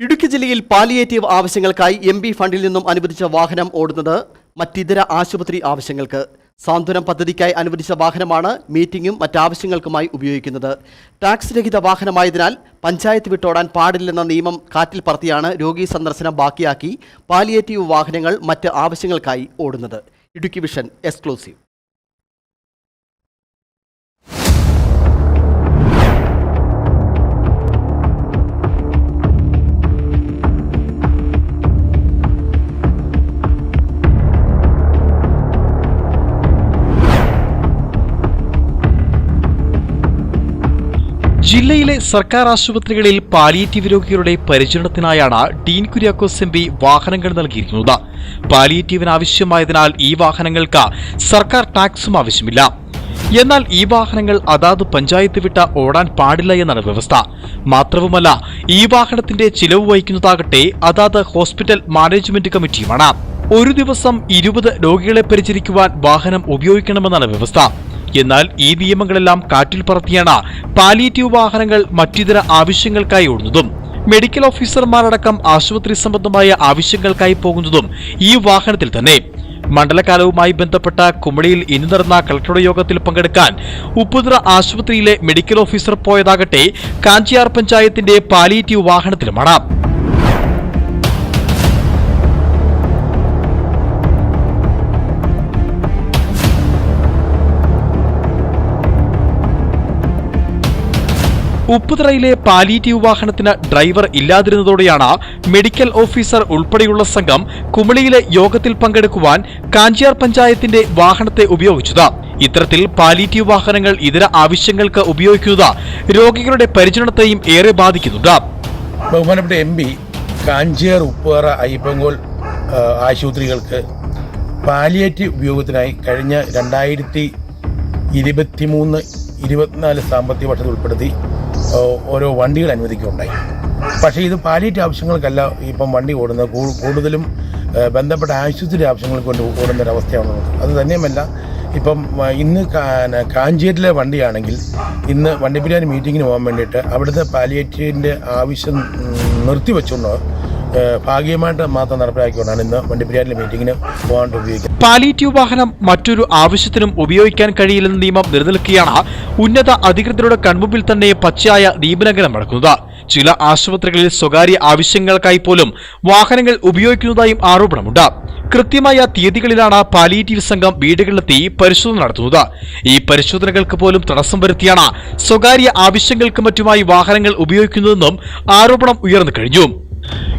ഇടുക്കി ജില്ലയിൽ പാലിയേറ്റീവ് ആവശ്യങ്ങൾക്കായി M B ഫണ്ടിൽ നിന്നും അനുവദിച്ച വാഹനം ഓടുന്നത് മറ്റിതര ആശുപത്രി ആവശ്യങ്ങൾക്ക്. സാന്ത്വനം പദ്ധതിക്കായി അനുവദിച്ച വാഹനമാണ് മീറ്റിംഗും മറ്റാവശ്യങ്ങൾക്കുമായി ഉപയോഗിക്കുന്നത്. ടാക്സ് രഹിത വാഹനമായതിനാൽ പഞ്ചായത്ത് വിട്ടോടാൻ പാടില്ലെന്ന നിയമം കാറ്റിൽ പറത്തിയാണ് രോഗി സന്ദർശനം ബാക്കിയാക്കി പാലിയേറ്റീവ് വാഹനങ്ങൾ മറ്റ് ആവശ്യങ്ങൾക്കായി ഓടുന്നത്. Idukki vision exclusive. ജില്ലയിലെ സർക്കാർ ആശുപത്രികളിൽ പാലിയേറ്റീവ് രോഗികളുടെ പരിചരണത്തിനായാണ് ഡീൻ കുര്യാക്കോസ് എം പി വാഹനങ്ങൾ നൽകിയിരിക്കുന്നത് പാലിയേറ്റീവിന് ആവശ്യമായതിനാൽ ഈ വാഹനങ്ങൾക്ക് സർക്കാർ ടാക്സും ആവശ്യമില്ല. എന്നാൽ ഈ വാഹനങ്ങൾ അതാത് പഞ്ചായത്ത് വിട്ട ഓടാൻ പാടില്ല എന്നാണ് വ്യവസ്ഥ. മാത്രവുമല്ല ഈ വാഹനത്തിന്റെ ചിലവ് വഹിക്കുന്നതാകട്ടെ അതാത് ഹോസ്പിറ്റൽ മാനേജ്മെന്റ് കമ്മിറ്റിയുമാണ്. ഒരു ദിവസം ഇരുപത് രോഗികളെ പരിചരിക്കുവാൻ വാഹനം ഉപയോഗിക്കണമെന്നാണ് വ്യവസ്ഥ. എന്നാൽ ഈ നിയമങ്ങളെല്ലാം കാറ്റിൽ പറത്തിയാണ് പാലിയേറ്റീവ് വാഹനങ്ങൾ മറ്റിതര ആവശ്യങ്ങൾക്കായി ഓടുന്നതും. മെഡിക്കൽ ഓഫീസർമാരടക്കം ആശുപത്രി സംബന്ധമായ ആവശ്യങ്ങൾക്കായി പോകുന്നതും ഈ വാഹനത്തിൽ തന്നെ. മണ്ഡലകാലവുമായി ബന്ധപ്പെട്ട കുമളിയിൽ ഇന്ന് നടന്ന കളക്ടറുടെ യോഗത്തിൽ പങ്കെടുക്കാൻ ഉപ്പുതറ ആശുപത്രിയിലെ മെഡിക്കൽ ഓഫീസർ പോയതാകട്ടെ കാഞ്ചിയാർ പഞ്ചായത്തിന്റെ പാലിയേറ്റീവ് വാഹനത്തിലുമാണ്. ഉപ്പുതറയിലെ പാലിയേറ്റീവ് വാഹനത്തിന് ഡ്രൈവർ ഇല്ലാതിരുന്നതോടെയാണ് മെഡിക്കൽ ഓഫീസർ ഉൾപ്പെടെയുള്ള സംഘം കുമളിയിലെ യോഗത്തിൽ പങ്കെടുക്കുവാൻ കാഞ്ചിയാർ പഞ്ചായത്തിന്റെ വാഹനത്തെ ഉപയോഗിച്ചത്. ഇത്തരത്തിൽ പാലിയേറ്റീവ് വാഹനങ്ങൾ ഇതര ആവശ്യങ്ങൾക്ക് ഉപയോഗിക്കുന്നത് രോഗികളുടെ പരിചരണത്തെയും ഏറെ ബാധിക്കുന്നുണ്ട്. ബഹുമാനപ്പെട്ട എം പി കാഞ്ചിയാർ ഉപ്പുതറ അയ്യപ്പങ്കോൾ ആശുപത്രികൾക്ക് പാലിയേറ്റീവ് ഉപയോഗത്തിനായി കഴിഞ്ഞ രണ്ടായിരത്തി ഇരുപത്തിമൂന്ന് ഇരുപത്തിനാല് സാമ്പത്തിക വർഷത്തിൽ ഉൾപ്പെടുത്തി ഓരോ വണ്ടികൾ അനുവദിക്കുകയുണ്ടായി. പക്ഷേ ഇത് പാലിയറ്റ് ആവശ്യങ്ങൾക്കല്ല ഇപ്പം വണ്ടി ഓടുന്നത്. കൂടുതലും ബന്ധപ്പെട്ട ആശുപത്രി ആവശ്യങ്ങൾക്ക് കൊണ്ട് ഓടുന്ന ഒരവസ്ഥയാണ് ഉള്ളത്. അത് തന്നെയുമല്ല ഇപ്പം ഇന്ന് കാഞ്ചേരിയിലെ വണ്ടിയാണെങ്കിൽ ഇന്ന് വണ്ടിപ്പിരാൻ മീറ്റിങ്ങിന് പോകാൻ വേണ്ടിയിട്ട് അവിടുത്തെ പാലിയേറ്റീവിന്റെ ആവശ്യം നിർത്തി നിർത്തിവെച്ചുകൊണ്ട് ഭാഗികമായിട്ട് മാത്രം നടപ്പിലാക്കിക്കൊണ്ടാണ് ഇന്ന് വണ്ടിപ്പിരിയാറിലെ മീറ്റിംഗിന് പോകാണ്ട് ഉപയോഗിക്കുന്നത്. പാലിറ്റീവ് വാഹനം മറ്റൊരു ആവശ്യത്തിനും ഉപയോഗിക്കാൻ കഴിയില്ലെന്ന നിയമം നിലനിൽക്കുകയാണ്. ഉന്നത അധികൃതരുടെ കൺമുമ്പിൽ തന്നെ പച്ചയായ ദീപലംഘനം നടക്കുന്നത്. ചില ആശുപത്രികളിൽ സ്വകാര്യ ആവശ്യങ്ങൾക്കായി പോലും വാഹനങ്ങൾ ഉപയോഗിക്കുന്നതായും ആരോപണമുണ്ട്. കൃത്യമായ തീയതികളിലാണ് പാലിയേറ്റീവ് സംഘം വീടുകളിലെത്തി പരിശോധന നടത്തുന്നത്. ഈ പരിശോധനകൾക്ക് പോലും തടസ്സം വരുത്തിയാണ് സ്വകാര്യ ആവശ്യങ്ങൾക്ക് മറ്റുമായി വാഹനങ്ങൾ ഉപയോഗിക്കുന്നതെന്നും ആരോപണം ഉയർന്നു കഴിഞ്ഞു.